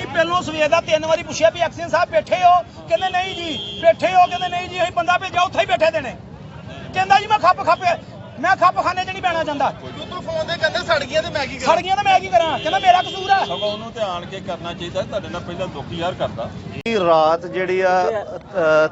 ਅਸੀਂ ਪਹਿਲੋਂ ਸਵੇਰ ਦਾ ਤਿੰਨ ਵਾਰੀ ਪੁੱਛਿਆ ਵੀ ਐਕਸ਼ਨ ਸਾਹਿਬ ਬੈਠੇ ਹੋ? ਕਹਿੰਦੇ ਨਹੀਂ ਜੀ ਬੈਠੇ ਹੋ ਕਹਿੰਦੇ ਨਹੀਂ ਜੀ ਅਸੀਂ ਬੰਦਾ ਭੇਜਿਆ ਉੱਥੇ ਹੀ ਬੈਠੇ ਦੇਣੇ। ਕਹਿੰਦਾ ਜੀ ਮੈਂ ਖੱਪ ਖੱਪ ਮੈਂ ਖੱਪ ਖਾਨੇ 'ਚ ਨਹੀਂ ਬੈਣਾ ਚਾਹੁੰਦਾ ਉਧਰ ਫੋਨ ਤੇ ਕਹਿੰਦੇ ਸੜ ਗਈਆਂ ਤੇ ਮੈਂ ਕੀ ਸੜ ਗਈਆਂ ਤਾਂ ਮੈਂ ਕੀ ਕਰਾਂ? ਕਹਿੰਦਾ ਮੇਰਾ ਕਸੂਰ ਆ। ਸਗੋਂ ਉਹਨੂੰ ਧਿਆਨ ਕੇ ਕਰਨਾ ਚਾਹੀਦਾ ਤੁਹਾਡੇ ਨਾਲ ਪਹਿਲਾਂ ਦੁੱਖ ਯਾਰ ਕਰਦਾ। ਕਿ ਰਾਤ ਜਿਹੜੀ ਆ ਅ,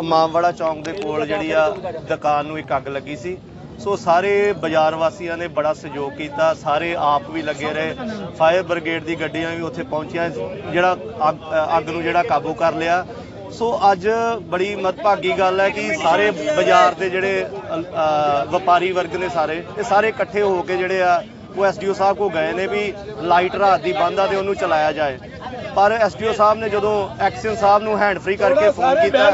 ਇਮਾਮਵਾੜਾ ਚੌਂਕ ਦੇ ਕੋਲ ਜਿਹੜੀ ਆ ਦੁਕਾਨ ਨੂੰ ਇੱਕ ਅੱਗ ਲੱਗੀ ਸੀ। ਸੋ ਸਾਰੇ ਬਾਜ਼ਾਰ ਵਾਸੀਆਂ ਨੇ ਬੜਾ ਸਹਿਯੋਗ ਕੀਤਾ, ਸਾਰੇ ਆਪ ਵੀ ਲੱਗੇ ਰਹੇ। ਫਾਇਰ ਬ੍ਰਿਗੇਡ ਦੀ ਗੱਡੀਆਂ ਵੀ ਉੱਥੇ ਪਹੁੰਚੀਆਂ, ਜਿਹੜਾ ਅੱਗ ਅੱਗ ਨੂੰ ਜਿਹੜਾ ਕਾਬੂ ਕਰ ਲਿਆ। ਸੋ ਅੱਜ ਬੜੀ ਮਦਭਾਗੀ ਗੱਲ ਹੈ ਕਿ ਸਾਰੇ ਬਾਜ਼ਾਰ ਦੇ ਜਿਹੜੇ ਵਪਾਰੀ ਵਰਗ ਨੇ ਸਾਰੇ, ਇਹ ਸਾਰੇ ਇਕੱਠੇ ਹੋ ਕੇ ਜਿਹੜੇ ਆ, ਉਹ ਐਸਡੀਓ ਸਾਹਿਬ ਕੋ ਗਏ ਨੇ ਵੀ ਲਾਈਟ ਰਾਤ ਦੀ ਬੰਦ ਆ ਤੇ ਉਹਨੂੰ ਚਲਾਇਆ ਜਾਏ। ਪਰ ਐਸਡੀਓ ਸਾਹਿਬ ਨੇ ਜਦੋਂ ਐਕਸ਼ਨ ਸਾਹਿਬ ਨੂੰ ਹੈਂਡ ਫ੍ਰੀ ਕਰਕੇ ਫੋਨ ਕੀਤਾ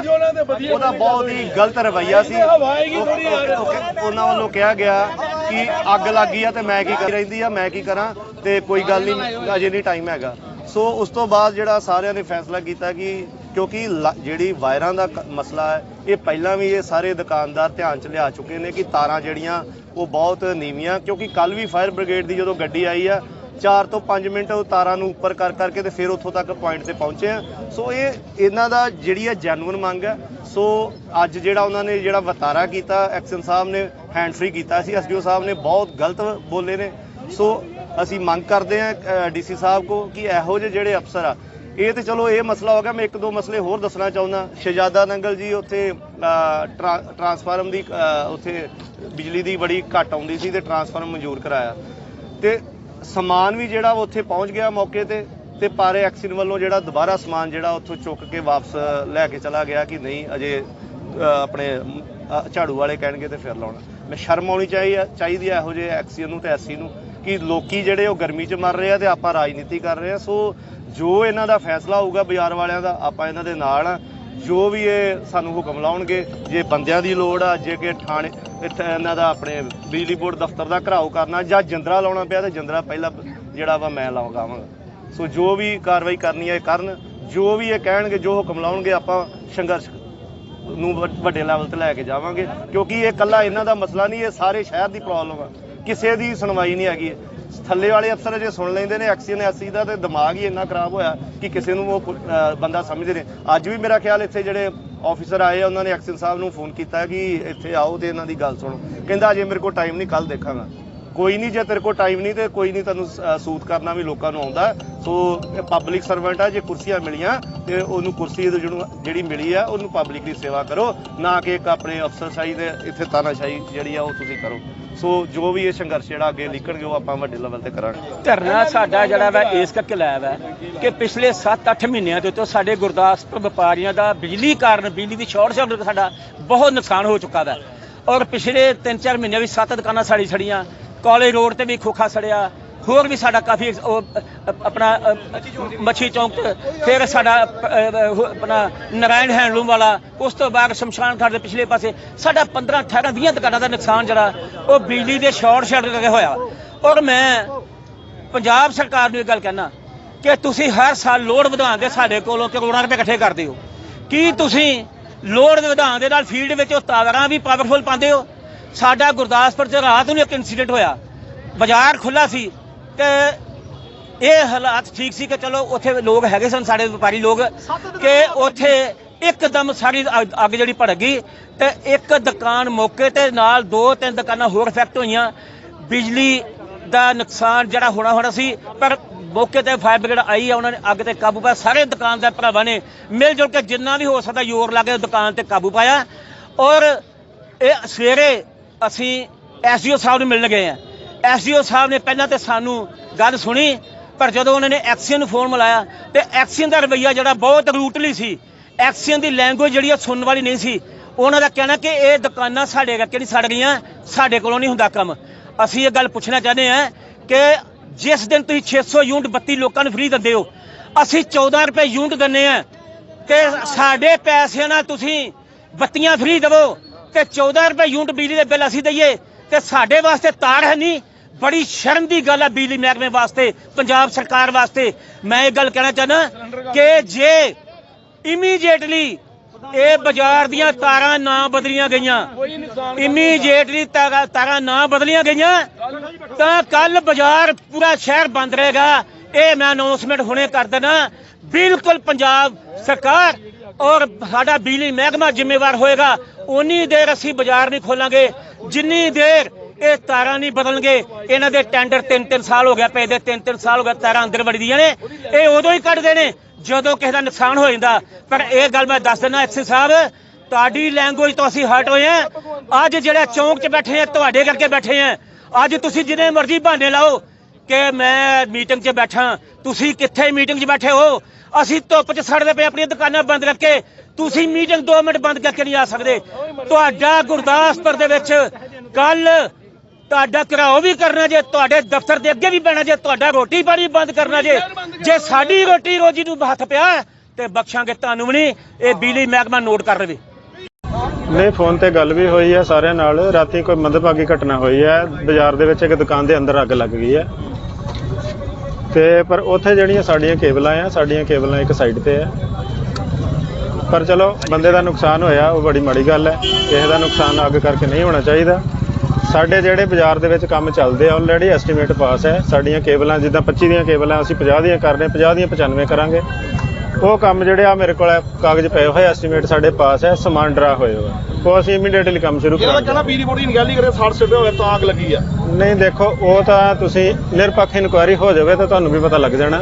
ਉਹਦਾ ਬਹੁਤ ਹੀ ਗਲਤ ਰਵੱਈਆ ਸੀ। ਉਹ- ਉਹ- ਉਹ- ਉਹਨਾਂ ਵੱਲੋਂ ਕਿਹਾ ਗਿਆ ਕਿ ਅੱਗ ਲੱਗੀ ਆ ਤੇ ਮੈਂ ਕੀ ਕਰ ਰਹਿੰਦੀ ਆ ਮੈਂ ਕੀ ਕਰਾਂ ਤੇ ਕੋਈ ਗੱਲ ਨਹੀਂ ਅਜੇ ਨਹੀਂ ਟਾਈਮ ਹੈਗਾ। ਸੋ ਉਸ ਤੋਂ ਬਾਅਦ ਜਿਹੜਾ ਸਾਰਿਆਂ ਨੇ ਫੈਸਲਾ ਕੀਤਾ ਕਿ ਕਿਉਂਕਿ ਜਿਹੜੀ ਵਾਇਰਾਂ ਦਾ ਮਸਲਾ ਹੈ ਇਹ ਪਹਿਲਾਂ ਵੀ ਇਹ ਸਾਰੇ ਦੁਕਾਨਦਾਰ ਧਿਆਨ ਚ ਲਿਆ ਚੁੱਕੇ ਨੇ ਕਿ ਤਾਰਾਂ ਜਿਹੜੀਆਂ ਉਹ ਬਹੁਤ ਨੀਵੀਆਂ ਕਿਉਂਕਿ ਕੱਲ ਵੀ ਫਾਇਰ ਬ੍ਰਿਗੇਡ ਦੀ ਜਦੋਂ ਗੱਡੀ ਆਈ ਆ 4 ਤੋਂ 5 ਮਿੰਟ ਤਾਰਾਂ ਨੂੰ ਉੱਪਰ ਕਰ ਕਰਕੇ ਤੇ ਫਿਰ ਉੱਥੋਂ ਤੱਕ ਪੁਆਇੰਟ ਤੇ ਪਹੁੰਚੇ ਆ ਸੋ ਇਹ ਇਹਨਾਂ ਦਾ ਜਿਹੜੀ ਆ ਜੈਨੂਇਨ ਮੰਗ ਹੈ। ਸੋ ਅੱਜ ਜਿਹੜਾ ਉਹਨਾਂ ਨੇ ਜਿਹੜਾ ਵਤਾਰਾ ਕੀਤਾ ਐਕਸ਼ਨ ਸਾਹਿਬ ਨੇ ਹੈਂਡ ਫ੍ਰੀ ਕੀਤਾ ਸੀ ਐਸਡੀਓ ਸਾਹਿਬ ਨੇ ਬਹੁਤ ਗਲਤ ਬੋਲੇ ਨੇ। ਸੋ ਅਸੀਂ ਮੰਗ ਕਰਦੇ ਆ ਡੀਸੀ ਸਾਹਿਬ ਕੋ ਕਿ ਇਹੋ ਜਿਹੇ ਜਿਹੜੇ ਅਫਸਰ ਆ ਇਹ ਤੇ ਚਲੋ ਇਹ ਮਸਲਾ ਹੋ ਗਿਆ ਮੈਂ ਇੱਕ ਦੋ ਮਸਲੇ ਹੋਰ ਦੱਸਣਾ ਚਾਹੁੰਦਾ। ਸ਼ਹਿਜ਼ਾਦਾ ਨੰਗਲ ਜੀ ਉੱਥੇ ਅ, ਟਰਾਂਸਫਾਰਮ ਦੀ ਉੱਥੇ ਬਿਜਲੀ ਦੀ ਬੜੀ ਘੱਟ ਆਉਂਦੀ ਸੀ ਤੇ ਟਰਾਂਸਫਾਰਮ ਮਨਜ਼ੂਰ ਕਰਾਇਆ। ਤੇ ਸਮਾਨ ਵੀ ਜਿਹੜਾ ਵਾ ਉੱਥੇ ਪਹੁੰਚ ਗਿਆ ਮੌਕੇ ਤੇ ਤੇ ਪਾਰੇ ਐਕਸ਼ਨ ਵੱਲੋਂ ਜਿਹੜਾ ਦੁਬਾਰਾ ਸਮਾਨ ਜਿਹੜਾ ਉੱਥੋਂ ਚੁੱਕ ਕੇ ਵਾਪਸ ਲੈ ਕੇ ਚਲਾ ਗਿਆ ਕਿ ਨਹੀਂ, ਅਜੇ ਆਪਣੇ ਝਾੜੂ ਵਾਲੇ ਕਹਿਣਗੇ ਤੇ ਫਿਰ ਲਾਉਣਾ। ਮੈਂ ਸ਼ਰਮ ਆਉਣੀ ਚਾਹੀ ਚਾਹੀਦੀ ਹੈ ਇਹੋ ਜਿਹੇ ਐਕਸੀਅਨ ਨੂੰ ਤੇ ਐਸੀ ਨੂੰ ਕਿ ਲੋਕੀ ਜਿਹੜੇ ਉਹ ਗਰਮੀ 'ਚ ਮਰ ਰਹੇ ਆ ਤੇ ਆਪਾਂ ਰਾਜਨੀਤੀ ਕਰ ਰਹੇ ਆ। ਸੋ ਜੋ ਇਹਨਾਂ ਦਾ ਫੈਸਲਾ ਹੋਊਗਾ ਬਾਜ਼ਾਰ ਵਾਲਿਆਂ ਦਾ, ਆਪਾਂ ਇਹਨਾਂ ਦੇ ਨਾਲ ਆ। ਜੋ ਵੀ ਇਹ ਸਾਨੂੰ ਹੁਕਮ ਲਾਉਣਗੇ, ਜੇ ਬੰਦਿਆਂ ਦੀ ਲੋੜ ਆ, ਜੇ ਕਿ ਥਾਣੇ, ਇੱਥੇ ਇਹਨਾਂ ਦਾ ਆਪਣੇ ਬਿਜਲੀ ਬੋਰਡ ਦਫ਼ਤਰ ਦਾ ਘਰਾਓ ਕਰਨਾ ਜਾਂ ਜਿੰਦਰਾ ਲਾਉਣਾ ਪਿਆ, ਤੇ ਜੰਦਰਾ ਪਹਿਲਾਂ ਜਿਹੜਾ ਵਾ ਮੈਂ ਲਾਵਾਂਗਾ। ਸੋ ਜੋ ਵੀ ਕਾਰਵਾਈ ਕਰਨੀ ਹੈ ਇਹ ਕਰਨ, ਜੋ ਵੀ ਇਹ ਕਹਿਣਗੇ, ਜੋ ਹੁਕਮ ਲਾਉਣਗੇ, ਆਪਾਂ ਸੰਘਰਸ਼ ਨੂੰ ਵੱਡ- ਵੱਡੇ ਲੈਵਲ ਤੇ ਲੈ ਕੇ ਜਾਵਾਂਗੇ, ਕਿਉਂਕਿ ਇਹ ਇਕੱਲਾ ਇਹਨਾਂ ਦਾ ਮਸਲਾ ਨਹੀਂ, ਇਹ ਸਾਰੇ ਸ਼ਹਿਰ ਦੀ ਪ੍ਰੋਬਲਮ ਆ। ਕਿਸੇ ਦੀ ਸੁਣਵਾਈ ਨਹੀਂ ਹੈਗੀ। ਥੱਲੇ ਵਾਲੇ ਅਫਸਰ ਜੇ ਸੁਣ ਲੈਂਦੇ ਨੇ, ਐਕਸੀਅਨ ਐਸੀ ਦਾ ਤੇ ਦਿਮਾਗ ਹੀ ਇੰਨਾ ਖਰਾਬ ਹੋਇਆ ਕਿ ਕਿਸੇ ਨੂੰ ਉਹ ਬੰਦਾ ਸਮਝਦੇ ਨੇ ਅੱਜ ਵੀ ਮੇਰਾ ਖਿਆਲ ਇੱਥੇ ਜਿਹੜੇ ਆਫੀਸਰ ਆਏ ਉਹਨਾਂ ਨੇ ਐਕਸੀਅਨ ਸਾਹਿਬ ਨੂੰ ਫੋਨ ਕੀਤਾ ਕਿ ਇੱਥੇ ਆਓ ਤੇ ਇਹਨਾਂ ਦੀ ਗੱਲ ਸੁਣੋ। ਕਹਿੰਦਾ ਅਜੇ ਮੇਰੇ ਕੋਲ ਟਾਈਮ ਨਹੀਂ ਕੱਲ ਦੇਖਾਂਗਾ। ਕੋਈ ਨਹੀਂ ਜੇ ਤੇਰੇ ਕੋਲ ਟਾਈਮ ਨਹੀਂ ਤੇ ਕੋਈ ਨਹੀਂ ਤੈਨੂੰ ਅਹ, ਸੂਤ ਕਰਨਾ ਵੀ ਲੋਕਾਂ ਨੂੰ ਆਉਂਦਾ। ਸੋ ਪਬਲਿਕ ਸਰਵੈਂਟ ਆ ਜੇ ਕੁਰਸੀਆਂ ਮਿਲੀਆਂ ਤੇ ਉਹਨੂੰ ਕੁਰਸੀ ਜਿਹੜੀ ਮਿਲੀ ਆ ਉਹਨੂੰ ਪਬਲਿਕ ਦੀ ਸੇਵਾ ਕਰੋ। ਨਾ ਕਿ ਇੱਕ ਆਪਣੇ ਅਫਸਰਸ਼ਾਹੀ ਦੇ ਇੱਥੇ ਤਾਨਾਸ਼ਾਹੀ ਜਿਹੜੀ ਆ ਉਹ ਤੁਸੀਂ ਕਰੋ। ਸੋ ਜੋ ਵੀ ਇਹ ਸੰਘਰਸ਼ ਜਿਹੜਾ ਅੱਗੇ ਨਿਕਲਣਗੇ ਉਹ ਆਪਾਂ ਵੱਡੇ ਲੈਵਲ ਤੇ ਕਰਾਂਗੇ। ਧਰਨਾ ਸਾਡਾ ਜਿਹੜਾ ਵਾ ਇਸ ਕਰਕੇ ਲਾਇਆ ਵਾ ਕਿ ਪਿਛਲੇ 7-8 ਮਹੀਨਿਆਂ ਦੇ ਤੋਂ ਸਾਡੇ ਗੁਰਦਾਸਪੁਰ ਵਪਾਰੀਆਂ ਦਾ ਬਿਜਲੀ ਕਾਰਨ ਬਿਜਲੀ ਦੀ ਸ਼ਾਰਟ ਸਰਕਟ ਸਾਡਾ ਬਹੁਤ ਨੁਕਸਾਨ ਹੋ ਚੁੱਕਾ ਵਾ। ਔਰ ਪਿਛਲੇ 3-4 ਮਹੀਨਿਆਂ ਵਿੱਚ ਸੱਤ ਦੁਕਾਨਾਂ ਸਾਡੀ ਛੜੀਆਂ ਕਾਲਜ ਰੋਡ ਤੇ ਵੀ ਖੋਖਾ ਸੜਿਆ, ਹੋਰ ਵੀ ਸਾਡਾ ਕਾਫੀ, ਉਹ ਆਪਣਾ ਮੱਛੀ ਚੌਂਕ ਫਿਰ ਸਾਡਾ ਆਪਣਾ ਨਰਾਇਣ ਹੈਂਡਲੂਮ ਵਾਲਾ, ਉਸ ਤੋਂ ਬਾਅਦ ਸ਼ਮਸ਼ਾਨ ਘਾਟ ਦੇ ਪਿਛਲੇ ਪਾਸੇ, ਸਾਡਾ 15 18 20 ਦੁਕਾਨਾਂ ਦਾ ਨੁਕਸਾਨ ਜਿਹੜਾ, ਉਹ ਬਿਜਲੀ ਦੇ ਸ਼ਾਰਟ ਸਰਕਟ ਕਰਕੇ ਹੋਇਆ। ਔਰ ਮੈਂ ਪੰਜਾਬ ਸਰਕਾਰ ਨੂੰ ਇਹ ਗੱਲ ਕਹਿਣਾ ਕਿ ਤੁਸੀਂ ਹਰ ਸਾਲ ਲੋਡ ਵਧਾਉਣ ਦੇ ਸਾਡੇ ਕੋਲੋਂ ਕਰੋੜਾਂ ਰੁਪਏ ਇਕੱਠੇ ਕਰਦੇ ਹੋ ਕੀ ਤੁਸੀਂ ਲੋਡ ਵਧਾਉਣ ਦੇ ਨਾਲ ਫੀਲਡ ਵਿੱਚ ਉਹ ਤਾਰਾਂ ਵੀ ਪਾਵਰਫੁਲ ਪਾਉਂਦੇ ਹੋ? ਸਾਡਾ ਗੁਰਦਾਸਪੁਰ 'ਚ ਰਾਤ ਨੂੰ ਇੱਕ ਇਨਸੀਡੈਂਟ ਹੋਇਆ। ਬਾਜ਼ਾਰ ਖੁੱਲਾ ਸੀ ਤੇ ਇਹ ਹਾਲਾਤ ਠੀਕ ਸੀ ਕਿ ਚਲੋ ਉੱਥੇ ਲੋਕ ਹੈਗੇ ਸਨ ਸਾਡੇ ਵਪਾਰੀ ਲੋਕ ਕਿ ਉੱਥੇ ਇੱਕਦਮ ਸਾਰੀ ਅੱਗ ਜਿਹੜੀ ਭੜਕ ਗਈ ਤੇ ਇੱਕ ਦੁਕਾਨ ਮੌਕੇ ਤੇ ਨਾਲ ਦੋ ਤਿੰਨ ਦੁਕਾਨਾਂ ਹੋਰ ਇਫੈਕਟ ਹੋਈਆਂ। ਬਿਜਲੀ ਦਾ ਨੁਕਸਾਨ ਜਿਹੜਾ ਹੋਣਾ ਹੋਣਾ ਸੀ ਪਰ ਮੌਕੇ ਤੇ ਫਾਇਰ ਬ੍ਰਿਗੇਡ ਆਈ ਆ ਉਹਨਾਂ ਨੇ ਅੱਗ ਤੇ ਕਾਬੂ ਪਾਇਆ। ਸਾਰੇ ਦੁਕਾਨਦਾਰ ਭਰਾਵਾਂ ਨੇ ਮਿਲ ਜੁਲ ਕੇ ਜਿੰਨਾ ਵੀ ਹੋ ਸਕਦਾ ਜ਼ੋਰ ਲਾ ਕੇ ਦੁਕਾਨ ਤੇ ਕਾਬੂ ਪਾਇਆ। ਔਰ ਇਹ ਸਵੇਰੇ ਅਸੀਂ ਐਸਡੀਓ ਸਾਹਿਬ ਨੂੰ ਮਿਲਣ ਗਏ ਆ ਐਸਡੀਓ ਸਾਹਿਬ ਨੇ ਪਹਿਲਾਂ ਤੇ ਸਾਨੂੰ ਗੱਲ ਸੁਣੀ, ਪਰ ਜਦੋਂ ਉਹਨਾਂ ਨੇ ਐਕਸੀਅਨ ਨੂੰ ਫੋਨ ਮਿਲਾਇਆ, ਤੇ ਐਕਸੀਅਨ ਦਾ ਰਵੱਈਆ ਜਿਹੜਾ ਬਹੁਤ ਰੂਟਲੀ ਸੀ। ਐਕਸੀਅਨ ਦੀ ਲੈਂਗੁਏਜ ਜਿਹੜੀ ਉਹ ਸੁਣਨ ਵਾਲੀ ਨਹੀਂ ਸੀ। ਉਹਨਾਂ ਦਾ ਕਹਿਣਾ ਕਿ ਇਹ ਦੁਕਾਨਾਂ ਸਾਡੇ ਕਰਕੇ ਨਹੀਂ ਸੜ ਗਈਆਂ, ਸਾਡੇ ਕੋਲੋਂ ਨਹੀਂ ਹੁੰਦਾ ਕੰਮ। ਅਸੀਂ ਇਹ ਗੱਲ ਪੁੱਛਣਾ ਚਾਹੁੰਦੇ ਹਾਂ ਕਿ ਜਿਸ ਦਿਨ ਤੁਸੀਂ 600 ਯੂਨਿਟ ਬੱਤੀ ਲੋਕਾਂ ਨੂੰ ਫ੍ਰੀ ਦਿੰਦੇ ਹੋ, ਅਸੀਂ 14 ਰੁਪਏ ਯੂਨਿਟ ਦਿੰਨੇ ਆ ਕਿ ਸਾਡੇ ਪੈਸਿਆਂ ਨਾਲ ਤੁਸੀਂ ਬੱਤੀਆਂ ਫ੍ਰੀ ਦੇਵੋ। ਤੇ 14 ਰੁਪਏ ਯੂਨਿਟ ਬਿਜਲੀ ਦੇ ਬਿੱਲ ਅਸੀਂ ਦਈਏ ਤੇ ਸਾਡੇ ਵਾਸਤੇ ਤਾਰ ਹੈ ਨਹੀਂ। ਬੜੀ ਸ਼ਰਮ ਦੀ ਗੱਲ ਹੈ ਬਿਜਲੀ ਮਹਿਕਮੇ ਵਾਸਤੇ, ਪੰਜਾਬ ਸਰਕਾਰ ਵਾਸਤੇ। ਮੈਂ ਇਹ ਗੱਲ ਕਹਿਣਾ ਚਾਹੁੰਦਾ ਕਿ ਜੇ ਇਮੀਡੀਏਟਲੀ ਇਹ ਬਾਜ਼ਾਰ ਦੀਆਂ ਤਾਰਾਂ ਨਾ ਬਦਲੀਆਂ ਗਈਆਂ ਇਮੀਡੀਏਟਲੀ ਤਾਰਾਂ ਤਾਰਾਂ ਨਾ ਬਦਲੀਆਂ ਗਈਆਂ, ਤਾਂ ਕੱਲ ਬਾਜ਼ਾਰ ਪੂਰਾ ਸ਼ਹਿਰ ਬੰਦ ਰਹੇਗਾ। ਇਹ ਮੈਂ ਅਨਾਉਂਸਮੈਂਟ ਹੁਣੇ ਕਰ ਦੇਣਾ ਬਿਲਕੁਲ ਪੰਜਾਬ ਸਰਕਾਰ ਔਰ ਸਾਡਾ ਬਿਜਲੀ ਮਹਿਕਮਾ ਜ਼ਿੰਮੇਵਾਰ ਹੋਏਗਾ। ਉਨੀ ਦੇਰ ਅਸੀਂ ਬਾਜ਼ਾਰ ਨਹੀਂ ਖੋਲਾਂਗੇ। ਜਿੰਨੀ ਦੇਰ ਇਹ ਤਾਰਾਂ ਨਹੀਂ ਬਦਲਣਗੇ, ਇਹਨਾਂ ਦੇ ਟੈਂਡਰ 3-3 ਸਾਲ ਹੋ ਗਿਆ ਪਏ ਦੇ 3-3 ਸਾਲ ਹੋ ਗਿਆ ਤਾਰਾਂ ਅੰਦਰ ਵੜਦੀਆਂ ਨੇ। ਇਹ ਉਦੋਂ ਹੀ ਕੱਢਦੇ ਨੇ, ਜਦੋਂ ਕਿਸੇ ਦਾ ਨੁਕਸਾਨ ਹੋ ਜਾਂਦਾ। ਪਰ ਇਹ ਗੱਲ ਮੈਂ ਦੱਸ ਦਿੰਦਾ ਐਕਸੀ ਸਾਹਿਬ, ਤੁਹਾਡੀ ਲੈਂਗੁਏਜ ਤੋਂ ਅਸੀਂ ਹਟ ਹੋਏ ਆ ਅੱਜ ਜਿਹੜਾ ਚੌਂਕ 'ਚ ਬੈਠੇ ਆ, ਤੁਹਾਡੇ ਕਰਕੇ ਬੈਠੇ ਆ। ਅੱਜ ਤੁਸੀਂ ਜਿੰਨੇ ਮਰਜ਼ੀ ਬਹਾਨੇ ਲਾਓ ਕਿ ਮੈਂ ਮੀਟਿੰਗ 'ਚ ਬੈਠਾ। ਤੁਸੀਂ ਕਿੱਥੇ ਮੀਟਿੰਗ 'ਚ ਬੈਠੇ ਹੋ? ਅਸੀਂ ਧੁੱਪ 'ਚ ਸੜਦੇ ਪਏ ਆਪਣੀਆਂ ਦੁਕਾਨਾਂ ਬੰਦ ਕਰਕੇ। ਤੁਸੀਂ ਮੀਟਿੰਗ 2 ਮਿੰਟ ਬੰਦ ਕਰਕੇ ਨਹੀਂ ਆ ਸਕਦੇ। ਤੁਹਾਡਾ ਗੁਰਦਾਸਪੁਰ ਦੇ ਵਿੱਚ ਕੱਲ ਤੁਹਾਡਾ ਘਰਾਓ ਵੀ ਕਰਨਾ ਜੇ, ਤੁਹਾਡੇ ਦਫ਼ਤਰ ਦੇ ਅੱਗੇ ਵੀ ਪੈਣਾ ਜੇ, ਤੁਹਾਡਾ ਰੋਟੀ ਪਾਣੀ ਬੰਦ ਕਰਨਾ ਜੇ। ਜੇ ਸਾਡੀ ਰੋਟੀ ਰੋਜੀ ਨੂੰ ਹੱਥ ਪਿਆ ਤੇ ਬਖਸ਼ਾਂਗੇ ਤੁਹਾਨੂੰ ਵੀ ਨਹੀਂ, ਇਹ ਬਿਜਲੀ ਮਹਿਕਮਾ ਨੋਟ ਕਰ ਲਵੇ। ਨਹੀਂ, ਫੋਨ ਤੇ ਗੱਲ ਵੀ ਹੋਈ ਹੈ ਸਾਰਿਆਂ ਨਾਲ। ਰਾਤੀ ਕੋਈ ਮੰਦਭਾਗੀ ਘਟਨਾ ਹੋਈ ਹੈ। ਬਾਜ਼ਾਰ ਦੇ ਵਿੱਚ ਇੱਕ ਦੁਕਾਨ ਦੇ ਅੰਦਰ ਅੱਗ ਲੱਗ ਗਈ ਹੈ। ਤੇ ਪਰ ਉੱਥੇ ਜਿਹੜੀਆਂ ਸਾਡੀਆਂ ਕੇਬਲਾਂ ਆ, ਸਾਡੀਆਂ ਕੇਬਲਾਂ ਇੱਕ ਸਾਈਡ ਤੇ ਹੈ ਪਰ ਚਲੋ, ਬੰਦੇ ਦਾ ਨੁਕਸਾਨ ਹੋਇਆ, ਉਹ ਬੜੀ ਮਾੜੀ ਗੱਲ ਹੈ। ਕਿਸੇ ਦਾ ਨੁਕਸਾਨ ਅੱਗ ਕਰਕੇ ਨਹੀਂ ਹੋਣਾ ਚਾਹੀਦਾ। ਸਾਡੇ ਜਿਹੜੇ ਬਾਜ਼ਾਰ ਦੇ ਵਿੱਚ ਕੰਮ ਚੱਲਦੇ ਆ ਆਲਰੇਡੀ ਐਸਟੀਮੇਟ ਪਾਸ ਹੈ। ਸਾਡੀਆਂ ਕੇਬਲਾਂ, ਜਿੱਦਾਂ 25 ਦੀਆਂ ਕੇਬਲਾਂ ਅਸੀਂ 50 ਦੀਆਂ ਕਰ ਰਹੇ ਹਾਂ 50 ਦੀਆਂ 95 ਕਰਾਂਗੇ। ਉਹ ਕੰਮ ਜਿਹੜੇ ਆ ਮੇਰੇ ਕੋਲ ਹੈ, ਕਾਗਜ਼ ਪਏ ਹੋਏ ਐਸਟੀਮੇਟ ਸਾਡੇ ਪਾਸ ਹੈ ਸਮਾਨ ਡਰਾ ਹੋਏ ਹੋਏ। ਉਹ ਅਸੀਂ ਇਮੀਡੀਏਟਲੀ ਕੰਮ ਸ਼ੁਰੂ ਕਰਾਂਗੇ। ਬਿਜਲੀ ਬੋਰਡ ਦੀ ਨਿਗਰਾਨੀ ਕਰੇ ਸਾੜ ਸਿੱਟੇ ਹੋਏ ਤਾਂ ਅੱਗ ਲੱਗੀ ਆ। ਨਹੀਂ ਦੇਖੋ ਉਹ ਤਾਂ ਤੁਸੀਂ ਨਿਰਪੱਖ ਇਨਕੁਆਇਰੀ ਹੋ ਜਾਵੇ ਤਾਂ ਤੁਹਾਨੂੰ ਵੀ ਪਤਾ ਲੱਗ ਜਾਣਾ।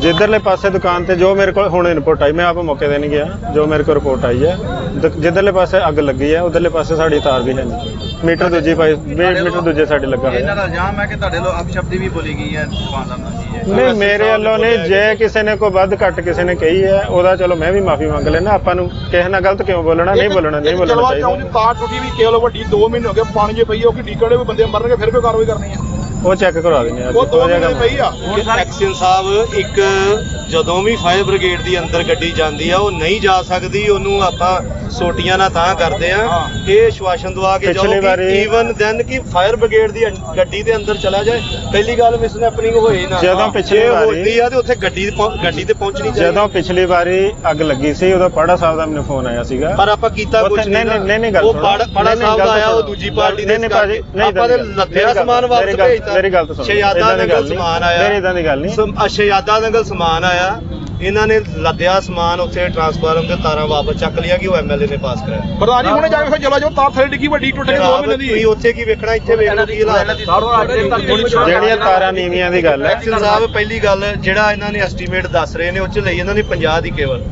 ਜਿੱਧਰਲੇ ਪਾਸੇ ਦੁਕਾਨ ਤੇ ਜੋ ਮੇਰੇ ਕੋਲ ਹੁਣ ਇਨਪੁਟ ਆਈ ਮੈਂ ਆਪ ਮੌਕੇ ਤੇ ਨਹੀਂ ਗਿਆ ਜੋ ਮੇਰੇ ਕੋਲ ਰਿਪੋਰਟ ਆਈ ਹੈ। ਦ- ਜਿੱਧਰਲੇ ਪਾਸੇ ਅੱਗ ਲੱਗੀ ਹੈ ਉਧਰਲੇ ਪਾਸੇ ਸਾਡੀ ਤਾਰ ਵੀ ਹੈ ਨਹੀਂ। ਮੀਟਰ ਦੂਜੀ ਪਾਈ ਮੀਟਰ ਦੂਜੇ ਸਾਡੇ ਲੱਗਾ ਹੋਇਆ। ਇਹਨਾਂ ਦਾ ਇਲਜ਼ਾਮ ਹੈ ਕਿ ਤੁਹਾਡੇ ਲੋ ਅਪਸ਼ਬਦੀ ਵੀ ਬੋਲੀ ਗਈ ਹੈ ਦੁਕਾਨਦਾਰ ਨਾਲ ਜੀ ਨਹੀਂ ਮੇਰੇ ਵੱਲੋਂ ਨਹੀਂ ਜੇ ਕਿਸੇ ਨੇ ਕੋਈ ਵੱਧ ਘੱਟ ਕਿਸੇ ਨੇ ਕਹੀ ਹੈ ਉਹਦਾ ਚਲੋ ਮੈਂ ਵੀ ਮਾਫੀ ਮੰਗ ਲੈਣਾ ਆਪਾਂ ਨੂੰ ਕਿਸੇ ਨਾਲ ਗਲਤ ਕਿਉਂ ਬੋਲਣਾ? ਨਹੀਂ ਬੋਲਣਾ ਨਹੀਂ ਬੋਲਣਾ ਚਾਹੀਦਾ। ਤਾਰ ਟੁੱਟੀ ਵੀ ਕੇਵਲ ਵੱਡੀ 2 ਮਹੀਨੇ ਹੋ ਗਏ ਪਾਣੀ 'ਚ ਪਈ ਹੋ ਕਿ ਡੀਕੜੇ ਵੀ ਬੰਦੇ ਮਰਨਗੇ ਫਿਰ ਵੀ ਕਾਰਵਾਈ ਕਰਨੀ ਹੈ ਉਹ ਚੈੱਕ ਕਰਵਾ ਦਿੰਦੇ ਆ। ਉਹ 2 ਮਹੀਨੇ ਪਈ ਆ। ਐਕਸ਼ਨ ਸਾਹਿਬ ਇੱਕ ਜਦੋਂ ਵੀ ਫਾਇਰ ਬ੍ਰਿਗੇਡ ਦੀ ਅੰਦਰ ਗੱਡੀ ਜਾਂਦੀ ਆ ਉਹ ਨਹੀਂ ਜਾ ਸਕਦੀ ਉਹਨੂੰ ਆਪਾਂ ਸੋਟੀਆਂ ਨਾਲ ਤਾਂ ਕਰਦੇ ਆ। ਇਹ ਸ਼ਵਾਸ਼ਨ ਦਵਾ ਕੇ ਜਾਓ ਕਿ ਵਾਰੀ- ਈਵਨ ਦੈਨ ਕਿ ਫਾਇਰ ਬ੍ਰਿਗੇਡ ਦੀ ਅੰ- ਗੱਡੀ ਦੇ ਅੰਦਰ ਚਲਾ ਜਾਏ। ਪਹਿਲੀ ਗੱਲ ਮਿਸਨੈਪਨਿੰਗ ਹੋਏ ਨਾ। ਜਦੋਂ ਪਿਛਲੀ ਜੇ ਵਾਰੀ- ਆ ਤੇ ਉੱਥੇ ਗੱਡੀ ਤੇ ਪਹੁੰ- ਗੱਡੀ ਤੇ ਪਹੁੰਚਣੀ ਚਾਹੀਦੀ। ਜਦੋਂ ਪਿਛਲੀ ਵਾਰੀ ਅੱਗ ਲੱਗੀ ਸੀ ਉਦੋਂ ਪਾੜਾ ਸਾਹਿਬ ਦਾ ਮੈਨੂੰ ਫੋਨ ਆਇਆ ਸੀਗਾ। ਪਰ ਆਪਾਂ ਕੀਤਾ ਕੁਝ ਨਹੀਂ ਨਹੀਂ ਨਹੀਂ ਨਹੀਂ ਗੱਲ ਉਹ। ਪਾੜਾ ਸਾਹਿਬ ਦਾ ਆਇਆ ਉਹ। ਦੂਜੀ ਪਾਰਟੀ ਦੇ ਆਪਾਂ ਦੇ ਲੱਦਿਆ ਸਮਾਨ ਵਾਪਸ ਭੇਜਤਾ। ਮੇਰੀ ਗੱਲ ਤਾਂ ਸੁਣੋ। ਸ਼ਹਿਜ਼ਾਦਾ ਨਗਰ। ਸਮਾਨ ਆਇਆ। ਮੇਰੀ ਇਦਾਂ ਦੀ ਗੱਲ ਨਹੀਂ। ਸਮ- ਸ਼ਹਿਜ਼ਾਦਾ ਨਗਰ ਸਮਾਨ ਆਇਆ। ਇਹਨਾਂ ਨੇ ਲੱਦਿਆ ਸਮਾਨ ਉੱਥੇ ਟਰਾਂਸਫਾਰਮ ਤੇ ਤਾਰਾਂ ਵਾਪਸ ਚੱਕ ਲਿਆ ਕਿ ਉਹ ਐਮਐਲਏ ਨੇ ਪਾਸ ਕਰਾਇਆ। ਪ੍ਰਧਾਨ ਜੀ ਹੁਣੇ ਜਾ ਕੇ ਫਿਰ ਚਲੋ ਜੋ ਤਾਰ ਥੱਲੇ ਡਿੱਗੀ ਵੱਡੀ ਟੁੱਟ ਕੇ 2 ਮਹੀਨੇ ਦੀ। ਤੁਸੀਂ ਉੱਥੇ ਕੀ ਵੇਖਣਾ ਇੱਥੇ ਵੇਖ ਲਓ ਕੀ ਹਾਲਾਤ ਹੈ। ਜਿਹੜੀਆਂ ਤਾਰਾਂ ਨੀਵੀਆਂ ਦੀ ਗੱਲ ਹੈ। ਐਕਸ਼ਨ ਸਾਹਿਬ ਪਹਿਲੀ ਗੱਲ ਜਿਹੜਾ ਇਹਨਾਂ ਨੇ ਐਸਟੀਮੇਟ ਦੱਸ ਰਹੇ ਨੇ ਉਹ ਚ ਲਈ ਇਹਨਾਂ ਨੇ 50 ਦੀ ਕੇਵਲ।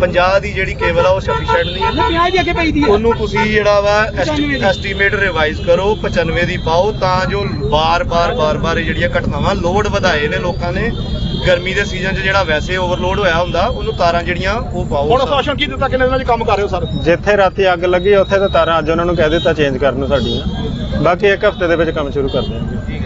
50 ਦੀ ਜਿਹੜੀ ਕੇਵਲ ਆ ਉਹ ਸਫੀਸ਼ੀਐਂਟ ਨਹੀਂ ਹੈ। 50 ਦੀ ਅੱਗੇ ਪਈ ਦੀ ਉਹਨੂੰ ਤੁਸੀਂ ਜਿਹੜਾ ਵਾ ਐਸਟੀਮੇਟ ਰਿਵਾਈਜ਼ ਕਰੋ 95 ਦੀ ਪਾਓ ਤਾਂ ਜੋ ਬਾਰ-ਬਾਰ ਬਾਰ-ਬਾਰ ਇਹ ਜਿਹੜੀਆਂ ਘਟਨਾਵਾਂ ਲੋਡ ਵਧਾਏ ਨੇ ਲੋਕਾਂ ਨੇ। ਗਰਮੀ ਦੇ ਸੀਜ਼ਨ 'ਚ ਜਿਹੜਾ ਵੈਸੇ ਓਵਰਲੋਡ ਹੋਇਆ ਹੁੰਦਾ ਉਹਨੂੰ ਤਾਰਾਂ ਜਿਹੜੀਆਂ ਉਹ ਪਾਓ। ਹੁਣ ਸ਼ਾਸਨ ਕੀ ਦਿੱਤਾ ਕਿੰਨੇ ਦਿਨਾਂ 'ਚ ਕੰਮ ਕਰ ਰਹੇ ਹੋ ਸਰ? ਜਿੱਥੇ ਰਾਤੀ ਅੱਗ ਲੱਗੀ ਉੱਥੇ ਤਾਂ ਤਾਰਾਂ ਅੱਜ ਉਹਨਾਂ ਨੂੰ ਕਹਿ ਦਿੱਤਾ ਚੇਂਜ ਕਰਨ ਨੂੰ ਸਾਡੀਆਂ। ਬਾਕੀ ਇੱਕ ਹਫ਼ਤੇ ਦੇ ਵਿੱਚ ਕੰਮ ਸ਼ੁਰੂ ਕਰ ਦਿਆਂਗੇ।